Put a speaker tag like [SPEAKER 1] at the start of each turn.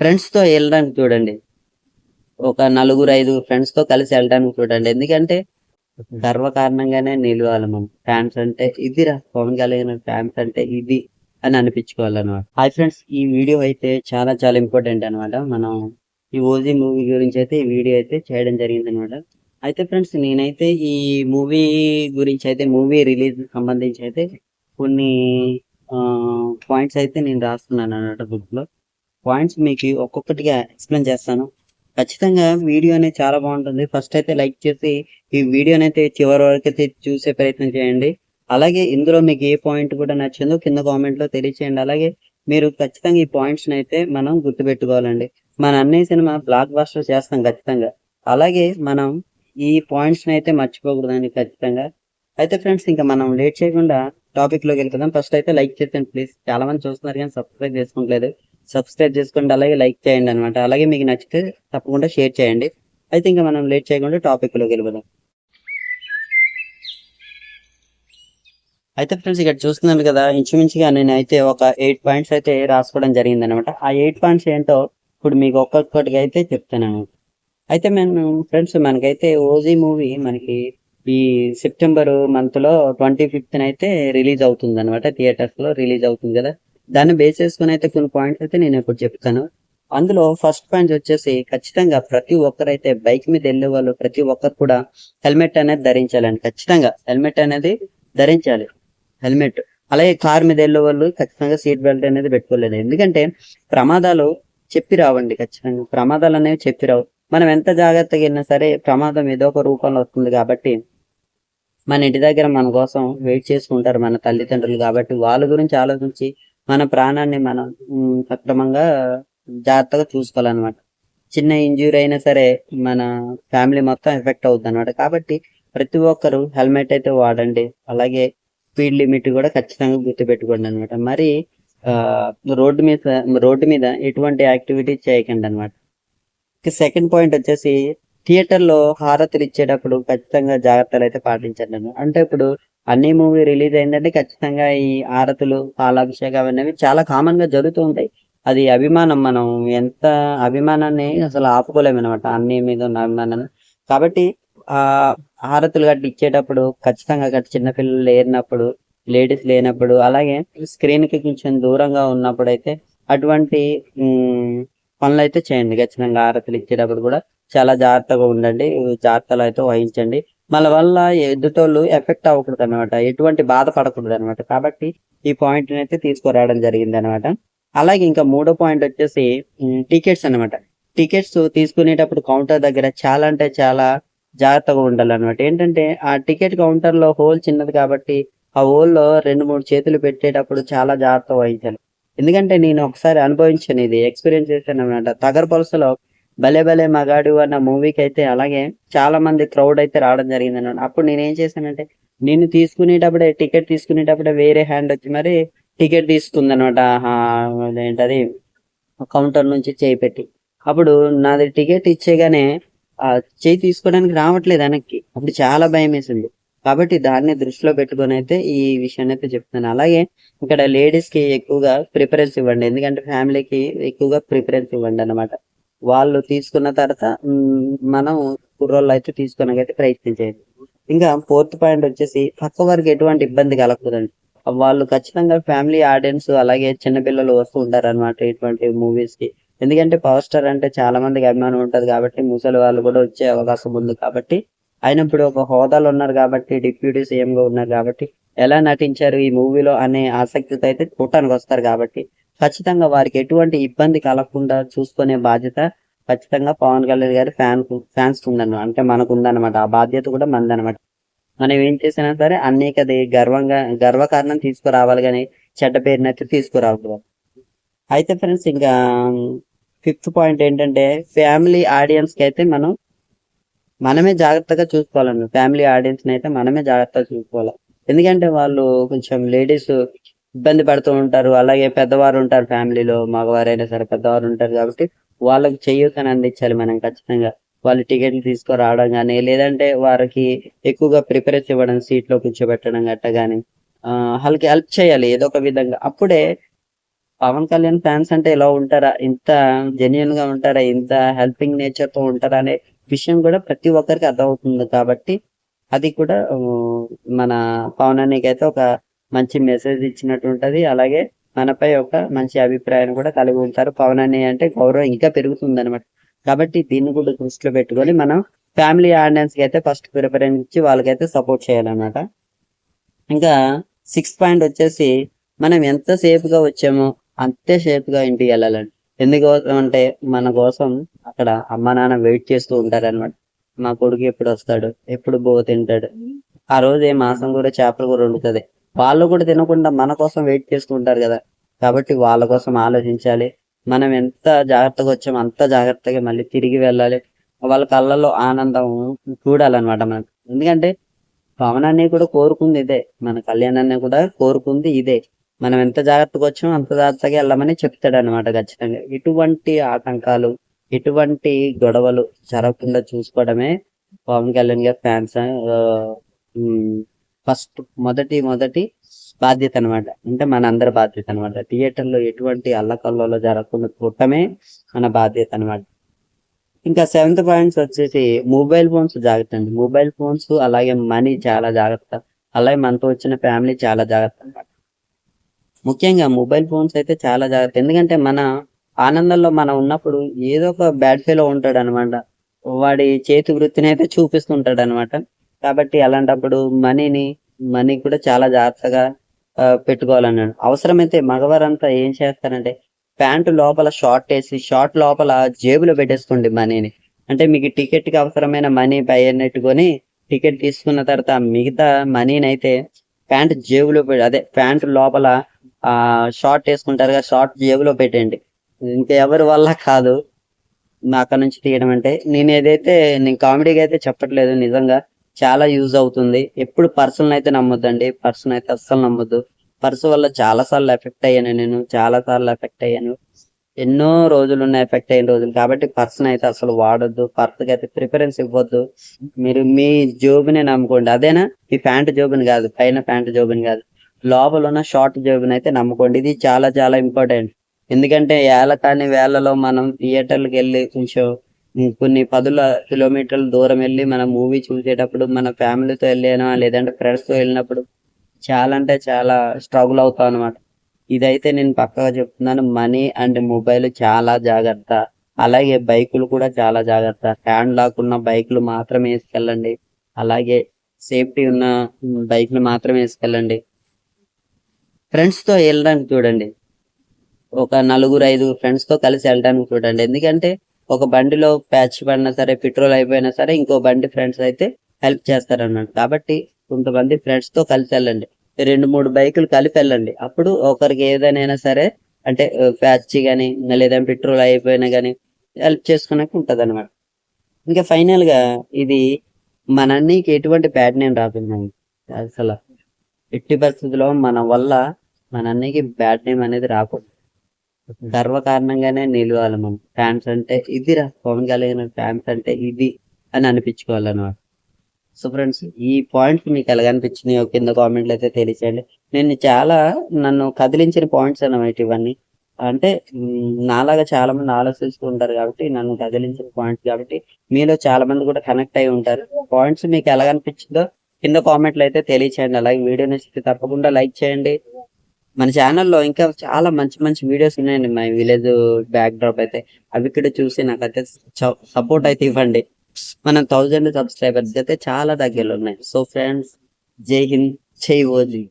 [SPEAKER 1] ఫ్రెండ్స్తో వెళ్ళడానికి చూడండి. ఒక నలుగురు ఐదు ఫ్రెండ్స్తో కలిసి వెళ్ళడానికి చూడండి. ఎందుకంటే గర్వ కారణంగానే నిలవాలి మనం. ఫ్యాన్స్ అంటే ఇదిరా పవన్ కళ్యాణ్ ఫ్యాన్స్ అంటే ఇది అని అనిపించుకోవాలన్నమాట. హాయ్ ఫ్రెండ్స్ ఈ వీడియో అయితే చాలా చాలా ఇంపార్టెంట్ అన్నమాట. మనం ఈ ఓజీ మూవీ గురించి అయితే ఈ వీడియో అయితే చేయడం జరిగింది అనమాట అయితే ఫ్రెండ్స్ నేనైతే ఈ మూవీ గురించి అయితే మూవీ రిలీజ్ సంబంధించి అయితే కొన్ని పాయింట్స్ అయితే నేను రాస్తున్నాను అన్నమాట బుక్లో. పాయింట్స్ మీకు ఒక్కొక్కటిగా ఎక్స్ప్లెయిన్ చేస్తాను. ఖచ్చితంగా వీడియో అనేది చాలా బాగుంటుంది. ఫస్ట్ అయితే లైక్ చేసి ఈ వీడియోని అయితే చివరి వరకు అయితే చూసే ప్రయత్నం చేయండి. అలాగే ఇందులో మీకు ఏ పాయింట్ కూడా నచ్చిందో కింద కామెంట్లో తెలియచేయండి. అలాగే మీరు ఖచ్చితంగా ఈ పాయింట్స్ అయితే మనం గుర్తుపెట్టుకోవాలండి. మన అన్నయ్య సినిమా బ్లాక్ బాస్టర్ చేస్తాం ఖచ్చితంగా. అలాగే మనం ఈ పాయింట్స్ అయితే మర్చిపోకూడదండి ఖచ్చితంగా. అయితే ఫ్రెండ్స్ ఇంకా మనం లేట్ చేయకుండా టాపిక్లోకి వెళ్తాం ఫస్ట్ అయితే లైక్ చేసేయండి ప్లీజ్ చాలా మంది చూస్తున్నారు కానీ సబ్స్క్రైబ్ చేసుకోవట్లేదు. సబ్స్క్రైబ్ చేసుకోండి అలాగే లైక్ చేయండి అనమాట అలాగే మీకు నచ్చితే తప్పకుండా షేర్ చేయండి. అయితే ఇంకా మనం లేట్ చేయకుండా టాపిక్లోకి వెళ్ళిపోదాం. అయితే ఫ్రెండ్స్ ఇక్కడ చూస్తున్నాను కదా ఇంచుమించుగా నేను అయితే ఒక ఎయిట్ పాయింట్స్ అయితే రాసుకోవడం జరిగింది అనమాట ఆ ఎయిట్ పాయింట్స్ ఏంటో ఇప్పుడు మీకు ఒక్కొక్కటిగా అయితే చెప్తాను అయితే మేము ఫ్రెండ్స్ మనకైతే ఓజీ మూవీ మనకి ఈ సెప్టెంబర్ మంత్లో ట్వంటీ ఫిఫ్త్ అయితే రిలీజ్ అవుతుంది అనమాట థియేటర్స్లో రిలీజ్ అవుతుంది కదా. దాన్ని బేస్ చేసుకుని అయితే కొన్ని పాయింట్స్ అయితే నేను ఇప్పుడు చెప్తాను. అందులో ఫస్ట్ పాయింట్ వచ్చేసి ఖచ్చితంగా ప్రతి ఒక్కరైతే బైక్ మీద వెళ్ళే వాళ్ళు ప్రతి ఒక్కరు కూడా హెల్మెట్ అనేది ధరించాలండి. ఖచ్చితంగా హెల్మెట్ అనేది ధరించాలి. హెల్మెట్ అలాగే కార్ మీద వెళ్ళే వాళ్ళు ఖచ్చితంగా సీట్ బెల్ట్ అనేది పెట్టుకోలేదు. ఎందుకంటే ప్రమాదాలు చెప్పి రావండి ఖచ్చితంగా. ప్రమాదాలు అనేవి చెప్పి రావు. మనం ఎంత జాగ్రత్తగా వెళ్ళినా సరే ప్రమాదం ఏదో ఒక రూపంలో వస్తుంది కాబట్టి మన ఇంటి దగ్గర మన కోసం వెయిట్ చేసుకుంటారు మన తల్లిదండ్రులు కాబట్టి వాళ్ళ గురించి ఆలోచించి మన ప్రాణాన్ని మనం సక్రమంగా జాగ్రత్తగా చూసుకోవాలన్నమాట. చిన్న ఇంజురీ అయినా సరే మన ఫ్యామిలీ మొత్తం ఎఫెక్ట్ అవుతుంది అనమాట కాబట్టి ప్రతి ఒక్కరు హెల్మెట్ అయితే వాడండి. అలాగే స్పీడ్ లిమిట్ కూడా ఖచ్చితంగా గుర్తుపెట్టుకోండి అనమాట మరి రోడ్డు మీద రోడ్డు మీద ఎటువంటి యాక్టివిటీ చేయకండి అనమాట సెకండ్ పాయింట్ వచ్చేసి థియేటర్లో హారతులు ఇచ్చేటప్పుడు ఖచ్చితంగా జాగ్రత్తలు అయితే పాటించండి అంటే ఇప్పుడు అన్ని మూవీ రిలీజ్ అయిందంటే ఖచ్చితంగా ఈ హారతులు పాలాభిషేకం అనేవి చాలా కామన్గా జరుగుతూ ఉంటాయి. అది అభిమానం మనం ఎంత అభిమానాన్ని అసలు ఆపుకోలేము అనమాట అన్ని మీద ఉన్న అభిమానాన్ని. కాబట్టి ఆ హారతులు గట్టి ఇచ్చేటప్పుడు ఖచ్చితంగా గట్టి చిన్నపిల్లలు లేనప్పుడు లేడీస్ లేనప్పుడు అలాగే స్క్రీన్కి కొంచెం దూరంగా ఉన్నప్పుడు అయితే అటువంటి పనులు అయితే చేయండి. ఖచ్చితంగా హారతులు ఇచ్చేటప్పుడు కూడా చాలా జాగ్రత్తగా ఉండండి. జాగ్రత్తలు అయితే వహించండి. మన వల్ల ఎదుటోళ్ళు ఎఫెక్ట్ అవ్వకూడదు అనమాట ఎటువంటి బాధపడకూడదు అనమాట కాబట్టి ఈ పాయింట్ అయితే తీసుకురావడం జరిగింది అనమాట అలాగే ఇంకా మూడో పాయింట్ వచ్చేసి టికెట్స్ అన్నమాట. టికెట్స్ తీసుకునేటప్పుడు కౌంటర్ దగ్గర చాలా అంటే చాలా జాగ్రత్తగా ఉండాలన్నమాట. ఏంటంటే ఆ టికెట్ కౌంటర్లో హోల్ చిన్నది కాబట్టి ఆ హోల్లో రెండు మూడు చేతులు పెట్టేటప్పుడు చాలా జాగ్రత్త వహించాలి. ఎందుకంటే నేను ఒకసారి అనుభవించాను ఇది ఎక్స్పీరియన్స్ చేశాను అనమాట తగర పలసలో భలే భలే మగాడు అన్న మూవీకి అయితే అలాగే చాలా మంది క్రౌడ్ అయితే రావడం జరిగింది అన్నమాట అప్పుడు నేను ఏం చేశానంటే నేను తీసుకునేటప్పుడే టికెట్ తీసుకునేటప్పుడే వేరే హ్యాండ్ వచ్చి మరి టికెట్ తీసుకుంది అనమాట ఏంటది కౌంటర్ నుంచి చేయి పెట్టి. అప్పుడు నాది టికెట్ ఇచ్చేగానే ఆ చేయి తీసుకోవడానికి రావట్లేదు వెనక్కి. అప్పుడు చాలా భయం వేసింది. కాబట్టి దాన్ని దృష్టిలో పెట్టుకొని అయితే ఈ విషయాన్ని అయితే చెప్తున్నాను. అలాగే ఇక్కడ లేడీస్కి ఎక్కువగా ప్రిఫరెన్స్ ఇవ్వండి. ఎందుకంటే ఫ్యామిలీకి ఎక్కువగా ప్రిఫరెన్స్ ఇవ్వండి అన్నమాట. వాళ్ళు తీసుకున్న తర్వాత మనం కుర్రోళ్ళు అయితే తీసుకోవడానికి ప్రయత్నించేది ఇంకా ఫోర్త్ పాయింట్ వచ్చేసి పక్క వారికి ఎటువంటి ఇబ్బంది కలగకూడదండి. వాళ్ళు ఖచ్చితంగా ఫ్యామిలీ ఆడియన్స్ అలాగే చిన్నపిల్లలు వస్తూ ఉంటారు అనమాట ఇటువంటి మూవీస్కి ఎందుకంటే పవర్ స్టార్ అంటే చాలా మందికి అభిమానం ఉంటది కాబట్టి ముసలి వాళ్ళు కూడా వచ్చే అవకాశం ఉంది కాబట్టి ఆయన ఇప్పుడు ఒక హోదాలో ఉన్నారు కాబట్టి డిప్యూటీ సీఎం గా ఉన్నారు కాబట్టి ఎలా నటించారు ఈ మూవీలో అనే ఆసక్తితో అయితే చూడటానికి వస్తారు కాబట్టి ఖచ్చితంగా వారికి ఎటువంటి ఇబ్బంది కలగకుండా చూసుకునే బాధ్యత ఖచ్చితంగా పవన్ కళ్యాణ్ గారి ఫ్యాన్ ఫ్యాన్స్ ఉందన్నమాట. అంటే మనకు ఉందన్నమాట ఆ బాధ్యత కూడా మనదన్నమాట. మనం ఏం చేసినా సరే అనేక అది గర్వంగా గర్వకారణం తీసుకురావాలి కానీ చెడ్డ పేరునైతే అయితే అయితే ఫ్రెండ్స్ ఇంకా ఫిఫ్త్ పాయింట్ ఏంటంటే ఫ్యామిలీ ఆడియన్స్కి అయితే మనం మనమే జాగ్రత్తగా చూసుకోవాలండి. ఫ్యామిలీ ఆడియన్స్ అయితే మనమే జాగ్రత్తగా చూసుకోవాలి. ఎందుకంటే వాళ్ళు కొంచెం లేడీస్ ఇబ్బంది పడుతూ ఉంటారు. అలాగే పెద్దవారు ఉంటారు ఫ్యామిలీలో మగవారైనా సరే పెద్దవారు ఉంటారు కాబట్టి వాళ్ళకి చెయ్యూతని అందించాలి మనం ఖచ్చితంగా. వాళ్ళు టికెట్లు తీసుకురావడం కానీ లేదంటే వారికి ఎక్కువగా ప్రిఫరెన్స్ ఇవ్వడం సీట్లో కూర్చోబెట్టడం గట్ట కానీ వాళ్ళకి హెల్ప్ చేయాలి ఏదో ఒక విధంగా. అప్పుడే పవన్ కళ్యాణ్ ఫ్యాన్స్ అంటే ఇలా ఉంటారా? ఇంత జెన్యున్గా ఉంటారా? ఇంత హెల్పింగ్ నేచర్తో ఉంటారా? అనే విషయం కూడా ప్రతి ఒక్కరికి అర్థమవుతుంది కాబట్టి అది కూడా మన పవన్ అన్నకి అయితే ఒక మంచి మెసేజ్ ఇచ్చినట్టు ఉంటది అలాగే మనపై ఒక మంచి అభిప్రాయం కూడా కలిగి ఉంటారు. పవన్ అన్నయ్య అంటే గౌరవం ఇంకా పెరుగుతుంది అనమాట కాబట్టి దీన్ని కూడా దృష్టిలో పెట్టుకొని మనం ఫ్యామిలీ ఆడియన్స్కి అయితే ఫస్ట్ ప్రిఫరెన్స్ ఇచ్చి వాళ్ళకైతే సపోర్ట్ చేయాలన్నమాట. ఇంకా సిక్స్ పాయింట్ వచ్చేసి మనం ఎంత సేఫ్గా వచ్చామో అంతే సేఫ్గా ఇంటికి వెళ్ళాలండి. ఎందుకోసం అంటే మన కోసం అక్కడ అమ్మ నాన్న వెయిట్ చేస్తూ ఉంటారు అనమాట మా కొడుకు ఎప్పుడు వస్తాడు? ఎప్పుడు బో తింటాడు? ఆ రోజు ఏ మాసం కూడా చేపలు కూర వండుతుంది. వాళ్ళు కూడా తినకుండా మన కోసం వెయిట్ చేసుకుంటారు కదా. కాబట్టి వాళ్ళ కోసం ఆలోచించాలి. మనం ఎంత జాగ్రత్తగా వచ్చామో అంత జాగ్రత్తగా మళ్ళీ తిరిగి వెళ్ళాలి. వాళ్ళ కళ్ళల్లో ఆనందం చూడాలన్నమాట మనకు. ఎందుకంటే పవన్ అన్నయ్య కూడా కోరుకుంది ఇదే. మన కళ్యాణ్ అన్నయ్య కూడా కోరుకుంది ఇదే. మనం ఎంత జాగ్రత్తగా వచ్చామో అంత జాగ్రత్తగా వెళ్ళమని చెప్తాడు అనమాట ఖచ్చితంగా. ఇటువంటి ఆటంకాలు ఇటువంటి గొడవలు జరగకుండా చూసుకోవడమే పవన్ కళ్యాణ్ గారి ఫ్యాన్స్ ఫస్ట్ మొదటి మొదటి బాధ్యత అనమాట అంటే మన అందరి బాధ్యత అనమాట థియేటర్లో ఎటువంటి అల్లకల్లో జరగకుండా చూడటమే మన బాధ్యత అనమాట ఇంకా సెవెంత్ పాయింట్స్ వచ్చేసి మొబైల్ ఫోన్స్ జాగ్రత్త అండి. మొబైల్ ఫోన్స్ అలాగే మనీ చాలా జాగ్రత్త. అలాగే మనతో వచ్చిన ఫ్యామిలీ చాలా జాగ్రత్త అనమాట ముఖ్యంగా మొబైల్ ఫోన్స్ అయితే చాలా జాగ్రత్త. ఎందుకంటే మన ఆనందంలో మనం ఉన్నప్పుడు ఏదో ఒక బ్యాడ్ ఫీలో ఉంటాడు అనమాట వాడి చేతి వృత్తిని అయితే చూపిస్తుంటాడు అనమాట కాబట్టి అలాంటప్పుడు మనీని మనీ కూడా చాలా జాగ్రత్తగా పెట్టుకోవాలన్నాడు. అవసరమైతే మగవారంతా ఏం చేస్తారంటే ప్యాంటు లోపల షార్ట్ వేసి షార్ట్ లోపల జేబులో పెట్టేసుకోండి మనీని. అంటే మీకు టికెట్కి అవసరమైన మనీ పెట్టుకొని టికెట్ తీసుకున్న తర్వాత మిగతా మనీని అయితే ప్యాంట్ జేబులో పెట్టి అదే ప్యాంట్ లోపల ఆ షార్ట్ వేసుకుంటారు కదా షార్ట్ జేబులో పెట్టండి. ఇంకా ఎవరి వల్ల కాదు. నా అక్కడ నుంచి తీయడం అంటే నేను ఏదైతే నేను కామెడీగా అయితే చెప్పట్లేదు నిజంగా. చాలా యూజ్ అవుతుంది. ఎప్పుడు పర్సన్ అయితే నమ్మొద్దండి పర్సన్ అయితే అస్సలు నమ్మొద్దు. పర్సు వల్ల చాలా సార్లు ఎఫెక్ట్ అయ్యాను నేను చాలా సార్లు ఎఫెక్ట్ అయ్యాను. ఎన్నో రోజులు ఉన్న ఎఫెక్ట్ అయిన రోజులు. కాబట్టి పర్సన్ అయితే అసలు వాడొద్దు పర్సుకి అయితే ప్రిఫరెన్స్ ఇవ్వద్దు. మీరు మీ జోబునే నమ్ముకోండి. అదేనా? ఈ ప్యాంట్ జోబుని కాదు పైన ప్యాంట్ జోబుని కాదు. లోపల ఉన్న షార్ట్ జోబుని అయితే నమ్ముకోండి. ఇది చాలా చాలా ఇంపార్టెంట్. ఎందుకంటే ఏళ్ళ కానీ వేళలో మనం థియేటర్లకు వెళ్ళి కొంచెం కొన్ని పదుల కిలోమీటర్ల దూరం వెళ్ళి మనం మూవీ చూసేటప్పుడు మన ఫ్యామిలీతో వెళ్ళానా లేదంటే ఫ్రెండ్స్తో వెళ్ళినప్పుడు చాలా అంటే చాలా స్ట్రగుల్ అవుతాం అనమాట ఇదైతే నేను పక్కగా చెప్తున్నాను మనీ అండ్ మొబైల్ చాలా జాగ్రత్త. అలాగే బైకులు కూడా చాలా జాగ్రత్త. హ్యాండ్ లాక్ ఉన్న బైకులు మాత్రమే వేసుకెళ్ళండి. అలాగే సేఫ్టీ ఉన్న బైక్లు మాత్రమే వేసుకెళ్ళండి. ఫ్రెండ్స్తో వెళ్ళడానికి చూడండి. ఒక నలుగురు ఐదు ఫ్రెండ్స్తో కలిసి వెళ్ళడానికి చూడండి. ఎందుకంటే ఒక బండిలో ప్యాచ్ పడినా సరే పెట్రోల్ అయిపోయినా సరే ఇంకో బండి ఫ్రెండ్స్ అయితే హెల్ప్ చేస్తారన్నమాట. కాబట్టి కొంతమంది ఫ్రెండ్స్తో కలిసి వెళ్ళండి. రెండు మూడు బైకులు కలిపి వెళ్ళండి. అప్పుడు ఒకరికి ఏదైనా సరే అంటే ప్యాచ్ కానీ లేదంటే పెట్రోల్ అయిపోయినా కానీ హెల్ప్ చేసుకున్నాక ఉంటుంది అనమాట ఇంకా ఫైనల్గా ఇది మన అన్నికి ఎటువంటి బ్యాడ్ నేమ్ రాకుండా అసలు ఎట్టి పరిస్థితుల్లో మన వల్ల మన అన్నయ్యకి బ్యాడ్ నేమ్ అనేది రాకూడదు. గర్వకారణంగానే నిలవాలి మనం ఫ్యాన్స్ అంటే ఇది రా పవన్ కళ్యాణ్ ఫ్యాన్స్ అంటే ఇది అని అనిపించుకోవాలన్నమాట. సో ఫ్రెండ్స్ ఈ పాయింట్స్ మీకు ఎలా అనిపించినాయో కింద కామెంట్లు అయితే తెలియచేయండి. నేను చాలా నన్ను కదిలించిన పాయింట్స్ అన్నమాట ఇవన్నీ. అంటే నాలాగా చాలా మంది ఆలోచిస్తూ ఉంటారు కాబట్టి నన్ను కదిలించిన పాయింట్స్ కాబట్టి మీలో చాలా మంది కూడా కనెక్ట్ అయి ఉంటారు. పాయింట్స్ మీకు ఎలా అనిపించిందో కింద కామెంట్లు అయితే తెలియచేయండి. అలాగే వీడియో నచ్చితే తప్పకుండా లైక్ చేయండి. మన ఛానల్లో ఇంకా చాలా మంచి మంచి వీడియోస్ ఉన్నాయండి. మా విలేజ్ బ్యాక్ డ్రాప్ అయితే అవి కూడా చూసి నాకైతే సపోర్ట్ అయితే ఇవ్వండి. మనం థౌజండ్ సబ్స్క్రైబర్స్ అయితే చాలా దగ్గరలో ఉన్నాయి. సో ఫ్రెండ్స్ జై హింద్ జై ఓజీ